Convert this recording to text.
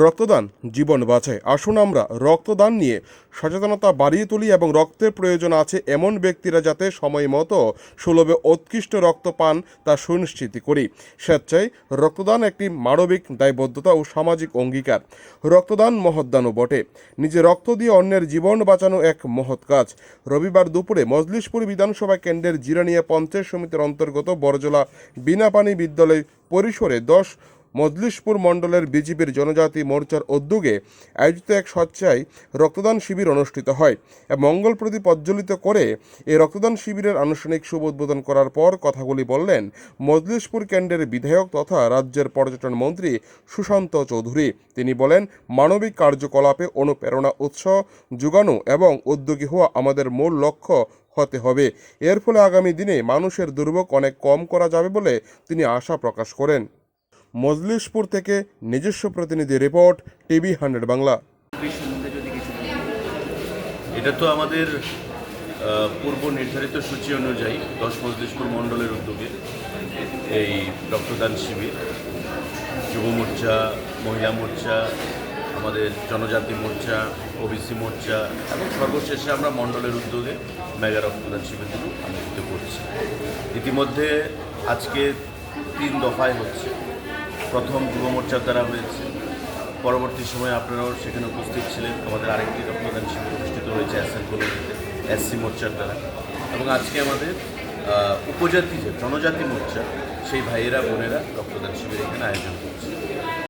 রক্তদান, জীবন বাঁচায় আসুন আমরা রক্তদান নিয়ে সচেতনতা বাড়িয়ে তুলি এবং রক্তের প্রয়োজন আছে এমন ব্যক্তিরা যাতে সময় মতো সুলভে উৎকৃষ্ট রক্ত পান তা সুনিশ্চিত করি। স্বেচ্ছায় রক্তদান একটি মানবিক দায়বদ্ধতা ও সামাজিক অঙ্গীকার। রক্তদান মহৎদানও বটে। নিজে রক্ত দিয়ে অন্যের জীবন বাঁচানো এক মহৎ কাজ। রবিবার দুপুরে মজলিশপুর বিধানসভা কেন্দ্রের জিরানিয়া পঞ্চায়েত সমিতির অন্তর্গত বরজলা বিনাপানি বিদ্যালয় পরিসরে দশ মজলিশপুর মণ্ডলের বিজেপির জনজাতি মোর্চার উদ্যোগে আয়োজিত এক স্বচ্ছায় রক্তদান শিবির অনুষ্ঠিত হয়। মঙ্গল প্রদীপ প্রজ্বলিত করে এই রক্তদান শিবিরের আনুষ্ঠানিক শুভ উদ্বোধন করার পর কথাগুলি বললেন মজলিশপুর কেন্দ্রের বিধায়ক তথা রাজ্যের পর্যটন মন্ত্রী সুশান্ত চৌধুরী। তিনি বলেন, মানবিক কার্যকলাপে অনুপ্রেরণা উৎসাহ যোগানো এবং উদ্যোগী হওয়া আমাদের মূল লক্ষ্য হতে হবে। এর ফলে আগামী দিনে মানুষের দুর্ভোগ অনেক কম করা যাবে বলে তিনি আশা প্রকাশ করেন। মজলিশপুর থেকে নিজস্ব প্রতিনিধি রিপোর্ট টিভি হান্ড্রেড বাংলা। এটা তো আমাদের পূর্ব নির্ধারিত সূচি অনুযায়ী দশ মজলিশপুর মণ্ডলের উদ্যোগে এই রক্তদান শিবির, যুব মোর্চা, মহিলা মোর্চা, আমাদের জনজাতি মোর্চা, ওবিসি মোর্চা এবং সর্বশেষে আমরা মণ্ডলের উদ্যোগে মেগা রক্তদান শিবিরগুলো অনুষ্ঠিত করছি ইতিমধ্যে আজকে তিন দফায় হচ্ছে প্রথম যুব মোর্চার দ্বারা হয়েছে। পরবর্তী সময়ে আপনারাও সেখানে উপস্থিত ছিলেন। আমাদের আরেকটি রক্তদান শিবির অনুষ্ঠিত হয়েছে কলোনিতে এসসি মোর্চার দ্বারা। এবং আজকে আমাদের উপজাতি যে জনজাতি মোর্চা, সেই ভাইয়েরা, বোনেরা রক্তদান শিবির এখানে আয়োজন করছে।